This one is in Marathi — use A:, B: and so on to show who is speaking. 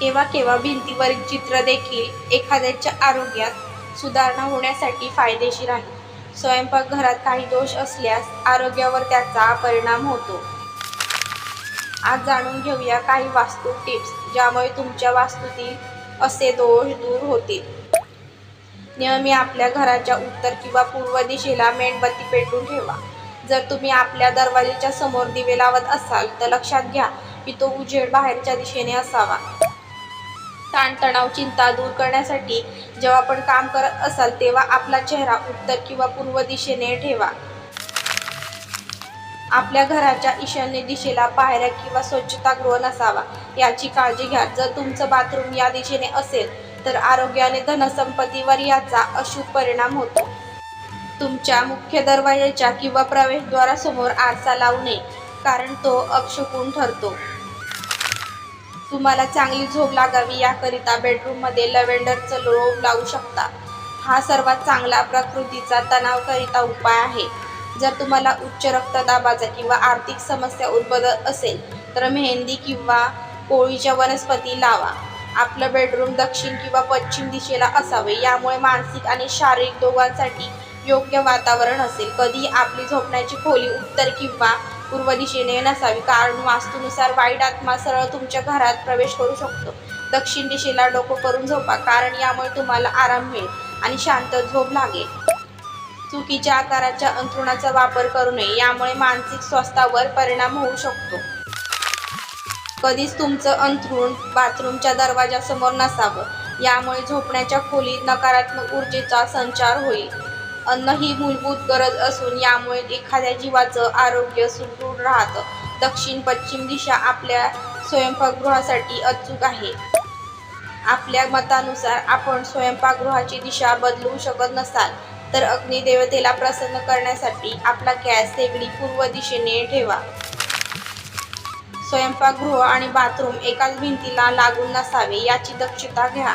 A: केव्हा केव्हा भिंतीवरील चित्र देखील एखाद्याच्या आरोग्यात सुधारणा होण्यासाठी फायदेशीर आहे. स्वयंपाकघरात काही दोष असल्यास आरोग्यावर त्याचा परिणाम होतो. आज जाणून घेऊया काही वास्तू टिप्स ज्यामुळे तुमच्या वास्तूतील असे दोष दूर होतील. नेहमी आपल्या घराच्या उत्तर किंवा पूर्व दिशेला मेणबत्ती पेटवून ठेवा. जर तुम्ही आपल्या दरवाजेच्या समोर दिवे लावत असाल तर लक्षात घ्या की तो उजेड बाहेरच्या दिशेने असावा. ताणतणाव चिंता दूर करण्यासाठी जेव्हा आपण काम करत असाल तेव्हा आपला चेहरा उत्तर किंवा पूर्व दिशेने ठेवा. आपल्या घराच्या ईशान्य दिशेला पायऱ्या किंवा स्वच्छतागृह नसावा. याची काळजी घ्या. जर तुमचं बाथरूम या दिशेने असेल तर आरोग्याने धनसंपत्तीवर याचा अशुभ परिणाम होतो. तुमच्या मुख्य दरवाजाच्या किंवा प्रवेशद्वारासमोर आरसा लावू नये कारण तो अपशकुन ठरतो. तुम्हाला चांगली झोप लागावी. याकरिता बेडरूममध्ये लव्हेंडरचं लोळ लावू शकता. हा सर्वात चांगला प्रकृतीचा तणावकरिता उपाय आहे. जर तुम्हाला उच्च रक्तदाबाचा किंवा आर्थिक समस्या उद्भवत असेल तर मेहंदी किंवा पोळीच्या वनस्पती लावा. आपलं बेडरूम दक्षिण किंवा पश्चिम दिशेला असावे. यामुळे मानसिक आणि शारीरिक दोघांसाठी योग्य वातावरण असेल. कधी आपली झोपण्याची खोली उत्तर किंवा पूर्व दिशेने नसावी. कारण वास्तूनुसार वाईट आत्मा सरळ तुमच्या घरात प्रवेश करू शकतो. दक्षिण दिशेला डोकं करून झोपा. कारण यामुळे तुम्हाला आराम मिळेल आणि शांत झोप लागेल. चुकीच्या आकाराच्या अंथरुणाचा वापर करू नये. यामुळे मानसिक स्वास्थ्यावर परिणाम होऊ शकतो. कधीच तुमचं अंथरूण बाथरूमच्या दरवाजासमोर नसावं. यामुळे झोपण्याच्या खोलीत नकारात्मक ऊर्जेचा संचार होईल. अन्न ही मूलभूत गरज असून यामुळे एखाद्या जीवाचं आरोग्य सुदृढ राहतं. दक्षिण पश्चिम दिशा आपल्या स्वयंपाकगृहासाठी अचूक आहे. आपल्या मतानुसार आपण स्वयंपाकगृहाची दिशा बदलू शकत नसाल तर अग्निदेवतेला प्रसन्न करण्यासाठी आपला गॅस तेगडी पूर्व दिशेने ठेवा. स्वयंपाकगृह आणि बाथरूम एकाच भिंतीला लागून नसावे याची दक्षता घ्या.